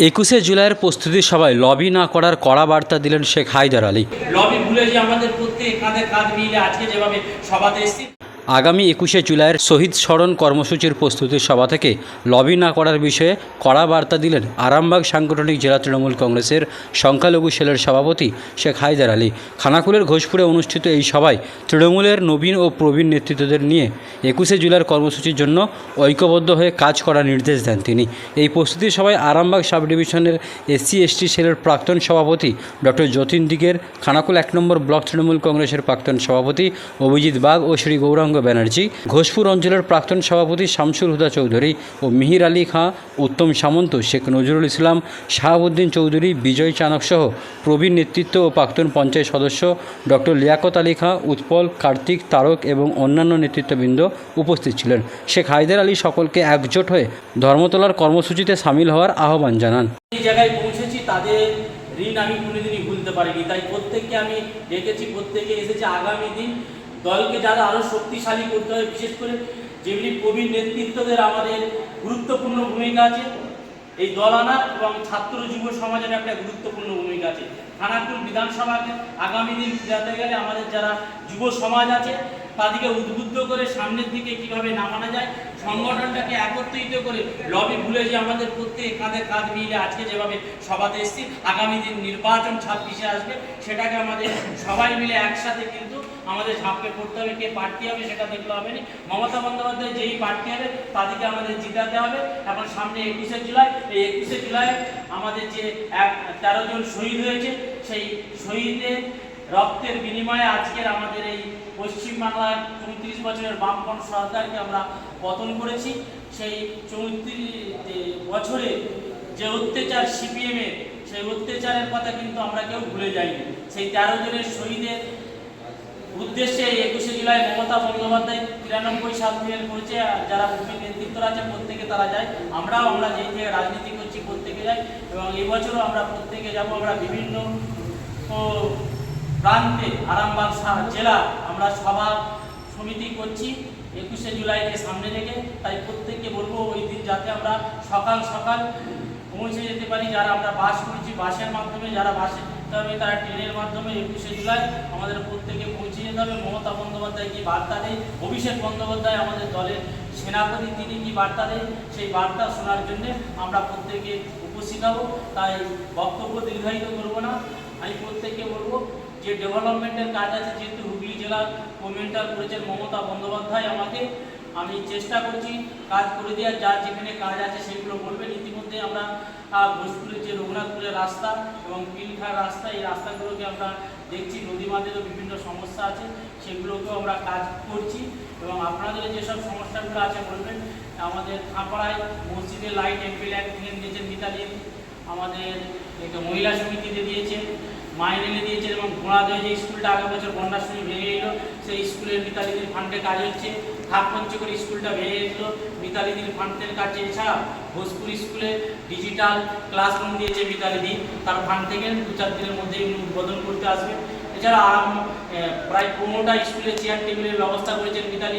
একুশে জুলাইয়ের প্রস্তুতি সভায় লবি না করার কড়া বার্তা দিলেন শেখ হায়দার আলী। লবি ভুলে যে আমাদের প্রত্যেক কাঁধে মিলে আজকে যেভাবে সভাতে এসেছি আগামী একুশে জুলাইয়ের শহীদ স্মরণ কর্মসূচির প্রস্তুতি সভা থেকে লবি না করার বিষয়ে কড়া বার্তা দিলেন আরামবাগ সাংগঠনিক জেলা তৃণমূল কংগ্রেসের সংখ্যালঘু সেলের সভাপতি শেখ হায়দার আলী। খানাকুলের ঘোষপুরে অনুষ্ঠিত এই সভায় তৃণমূলের নবীন ও প্রবীণ নেতৃত্বদের নিয়ে একুশে জুলাইয়ের কর্মসূচির জন্য ঐক্যবদ্ধ হয়ে কাজ করার নির্দেশ দেন তিনি। এই প্রস্তুতি সভায় আরামবাগ সাব ডিভিশনের এসসি, এসটি সেলের প্রাক্তন সভাপতি ডক্টর যতীন দিগের, খানাকুল এক নম্বর ব্লক তৃণমূল কংগ্রেসের প্রাক্তন সভাপতি অভিজিৎ বাগ ও শ্রী গৌরাঙ্গ ব্যানার্জি, ঘোষপুর অঞ্চলের প্রাক্তন সভাপতি শামসুল হুদা চৌধুরী ও মিহির আলী খাঁ, উত্তম সামন্ত, শেখ নজরুল ইসলাম, শাহাবুদ্দিন চৌধুরী, বিজয় চানক সহ প্রবীণ নেতৃত্ব ও প্রাক্তন পঞ্চায়েত সদস্য ডক্টর লিয়াকত আলী খাঁ, উৎপল, কার্তিক, তারক এবং অন্যান্য নেতৃত্ববৃন্দ উপস্থিত ছিলেন। শেখ হায়দার আলী সকলকে একজোট হয়ে ধর্মতলার কর্মসূচিতে সামিল হওয়ার আহ্বান জানান। তাদের ঋণ আমি কোনোদিনই ভুলতে পারিনি। তাই প্রত্যেককে আমি ডেকেছি, প্রত্যেকে এসেছে আগামী দিন। দলকে যারা আরও শক্তিশালী করতে হবে, বিশেষ করে যেগুলি প্রবীণ নেতৃত্বদের আমাদের গুরুত্বপূর্ণ ভূমিকা আছে, এই দল আনার এবং ছাত্র যুব সমাজের একটা গুরুত্বপূর্ণ ভূমিকা আছে। খানাকুল বিধানসভাকে আগামী দিন যেতে গেলে আমাদের যারা যুব সমাজ আছে, তাদেরকে উদ্বুদ্ধ করে সামনের দিকে কীভাবে নামানো যায় সংগঠনটাকে একত্রিত করে লবি ভুলে যে আমাদের প্রত্যেক কাঁধে কাঁধ মিলে আজকে যেভাবে সভাতে এসেছি, আগামী দিন নির্বাচন ছাব্বিশে আসবে, সেটাকে আমাদের সবাই মিলে একসাথে কিন্তু আমাদের ঝাঁপকে পড়তে হবে, কে প্রার্থী হবে সেটা দেখলে হবে না। মমতা বন্দ্যোপাধ্যায় যেই প্রার্থী হবে, তাদেরকে আমাদের জিতাতে হবে। এখন সামনে একুশে জুলাই, এই একুশে জুলাই আমাদের যে এক তেরো জন শহীদ হয়েছে, সেই শহীদের রক্তের বিনিময়ে আজকের আমাদের এই পশ্চিমবাংলার চৌত্রিশ বছরের বামপন সরকারকে আমরা পতন করেছি। সেই চৌত্রিশ বছরে যে অত্যাচার সিপিএমের সেই অত্যাচারের কথা কিন্তু আমরা কেউ ভুলে যাইনি। সেই তেরো জনের শহীদের উদ্দেশ্যে একুশে জুলাই মমতা বন্দ্যোপাধ্যায় তিরানব্বই সাল থেকে করেছে যারা প্রবীণ নেতৃত্বরা আছে প্রত্যেকে তারা যায়। আমরাও, আমরা যেই থেকে রাজনীতি করছি প্রত্যেকে যাই। এবং এবছরও আমরা প্রত্যেকে যাব। আমরা বিভিন্ন প্রান্তে আরামবাগ জেলা আমরা সভা সমিতি করছি, একুশে জুলাইকে সামনে রেখে। তাই প্রত্যেককে বলব ওই দিন যাতে আমরা সকাল সকাল পৌঁছে যেতে পারি, যারা আমরা বাস করছি বাসের মাধ্যমে, যারা বাসে যেতে হবে তারা ট্রেনের মাধ্যমে একুশে জুলাই আমাদের প্রত্যেকে পৌঁছে যেতে হবে। মমতা বন্দ্যোপাধ্যায় কি বার্তা দেয়? অভিষেক বন্দ্যোপাধ্যায় আমাদের দলের সেনাপতি, তিনি কি বার্তা দেয়? সেই বার্তা শোনার জন্যে আমরা প্রত্যেকে উপস্থিত হব। তাই বক্তব্য দীর্ঘায়িত করব না। আমি প্রত্যেককে বলব যে ডেভেলপমেন্টের কাজ আছে, যেহেতু হুগলি জেলার কমেন্টার করেছেন মমতা বন্দ্যোপাধ্যায় আমাকে, আমি চেষ্টা করছি কাজ করে দেওয়ার, যার যেখানে কাজ আছে সেগুলো বলবেন। ইতিমধ্যে আমরা ভোজপুরের যে রঘুনাথপুরের রাস্তা এবং পিলখার রাস্তা, এই রাস্তাগুলোকে আমরা দেখছি। নদী বাঁধেরও বিভিন্ন সমস্যা আছে, সেগুলোকেও আমরা কাজ করছি। এবং আপনাদের যেসব সমস্যাগুলো আছে বলবেন, আমাদের খাঁপাড়ায় মসজিদে লাইট এমপি ভেঙে দিয়েছেন মিতালিন আমাদের একটা মহিলা সমিতিতে দিয়েছে মাইনেলে দিয়েছেন এবং ঘোড়াদয় যে স্কুলটা আগের বছর বন্যার সময় ভেঙে এলো সেই স্কুলের মিতালিদির ফান্ডে কাজ হচ্ছে। খাপ পঞ্চকর স্কুলটা ভেঙে গেছিল মিতালিদির ফান্ডের কাছে এছাড়া ভোজপুর স্কুলে ডিজিটাল ক্লাসরুম দিয়েছে মিতালিদি তার ফান্ড থেকে দু চার দিনের মধ্যেই উনি উদ্বোধন করতে আসবে। এছাড়া আরাম প্রায় পনেরোটা স্কুলে চেয়ার টেবিলের ব্যবস্থা করেছেন মিতালি